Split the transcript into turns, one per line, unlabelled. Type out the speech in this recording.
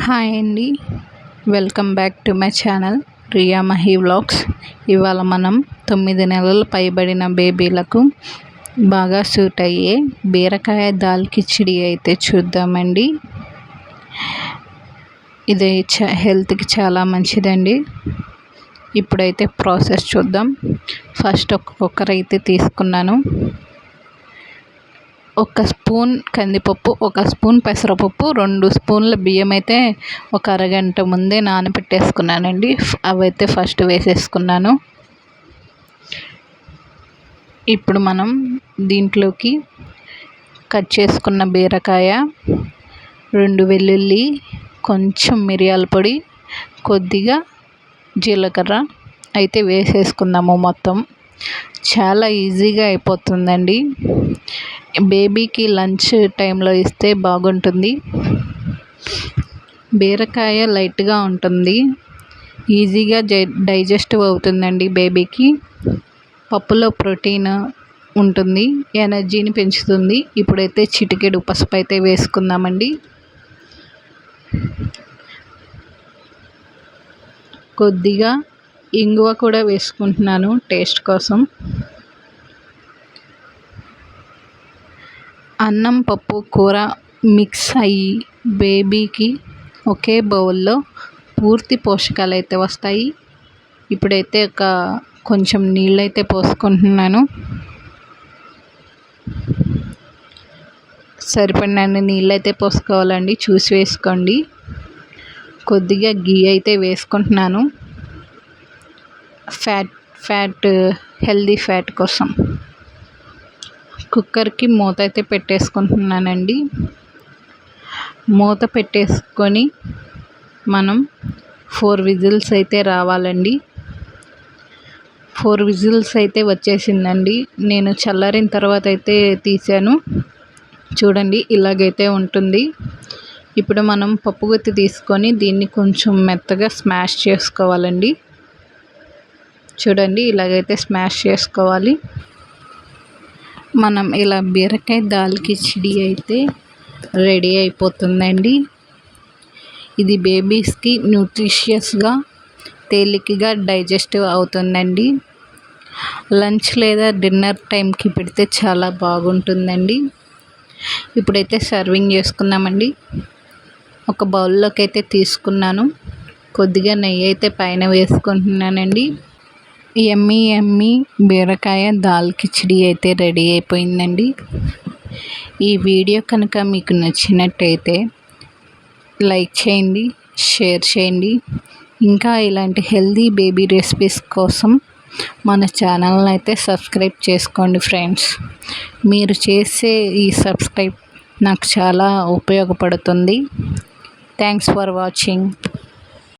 Hi అండి. Welcome back to my channel Riya Mahi vlogs. ఇవాళ మనం తొమ్మిది నెలలు పైబడిన బేబీలకు బాగా సూట్ అయ్యే బీరకాయ దాల్ కిచిడి అయితే చూద్దామండి. ఇది చ హెల్త్కి చాలా మంచిదండి. ఇప్పుడైతే ప్రాసెస్ చూద్దాం. ఫస్ట్ ఒక కుక్కర్ అయితే తీసుకున్నాను. ఒక స్పూన్ కందిపప్పు ఒక స్పూన్ పెసరపప్పు రెండు స్పూన్ల బియ్యం అయితే ఒక అరగంట ముందే నానబెట్టేసుకున్నానండి. అవైతే ఫస్ట్ వేసేసుకున్నాను. ఇప్పుడు మనం దీంట్లోకి కట్ చేసుకున్న బీరకాయ రెండు వెల్లుల్లి కొంచెం మిరియాల పొడి కొద్దిగా జీలకర్ర అయితే వేసేసుకుందాము మొత్తం. చాలా ఈజీగా అయిపోతుందండి. బేబీకి లంచ్ టైంలో ఇస్తే బాగుంటుంది. బీరకాయ లైట్గా ఉంటుంది. ఈజీగా డైజెస్టివ్ అవుతుందండి బేబీకి. పప్పులో ప్రోటీన్ ఉంటుంది ఎనర్జీని పెంచుతుంది. ఇప్పుడైతే చిటికెడు పసుపు అయితే వేసుకుందామండి. కొద్దిగా ఇంగువ కూడా వేసుకుంటున్నాను టేస్ట్ కోసం. అన్నం పప్పు కూర మిక్స్ అయ్యి బేబీకి ఒకే బౌల్లో పూర్తి పోషకాలు అయితే వస్తాయి. ఇప్పుడైతే ఒక కొంచెం నీళ్ళైతే పోసుకుంటున్నాను. సరిపడినన్ని నీళ్ళైతే పోసుకోవాలండి చూసి వేసుకోండి. కొద్దిగా గీ అయితే వేసుకుంటున్నాను. ఫ్యాట్ ఫ్యాట్ హెల్దీ ఫ్యాట్ కోసం. కుక్కర్కి మూత అయితే పెట్టేసుకుంటున్నానండి. మూత పెట్టేసుకొని మనం ఫోర్ విజిల్స్ అయితే రావాలండి. ఫోర్ విజిల్స్ అయితే వచ్చేసిందండి. నేను చల్లారిన తర్వాత అయితే తీసాను. చూడండి ఇలాగైతే ఉంటుంది. ఇప్పుడు మనం పప్పుగుత్తి తీసుకొని దీన్ని కొంచెం మెత్తగా స్మాష్ చేసుకోవాలండి. చూడండి ఇలాగైతే స్మాష్ చేసుకోవాలి. మనం ఇలా బీరకాయ దాల్ కిచిడి అయితే రెడీ అయిపోతుందండి. ఇది బేబీస్కి న్యూట్రిషియస్గా తేలికగా డైజెస్టివ్ అవుతుందండి. లంచ్ లేదా డిన్నర్ టైంకి పెడితే చాలా బాగుంటుందండి. ఇప్పుడైతే సర్వింగ్ చేసుకున్నామండి. ఒక బౌల్లోకి అయితే తీసుకున్నాను. కొద్దిగా నెయ్యి అయితే పైన వేసుకుంటున్నానండి. ఎమ్మి ఎమ్మి బీరకాయ దాల్ కిచిడి అయితే రెడీ అయిపోయిందండి. ఈ వీడియో కనుక మీకు నచ్చినట్టయితే లైక్ చేయండి షేర్ చేయండి. ఇంకా ఇలాంటి హెల్దీ బేబీ రెసిపీస్ కోసం మన ఛానల్ని అయితే సబ్స్క్రైబ్ చేసుకోండి ఫ్రెండ్స్. మీరు చేసే ఈ సబ్స్క్రైబ్ నాకు చాలా ఉపయోగపడుతుంది. Thanks for watching.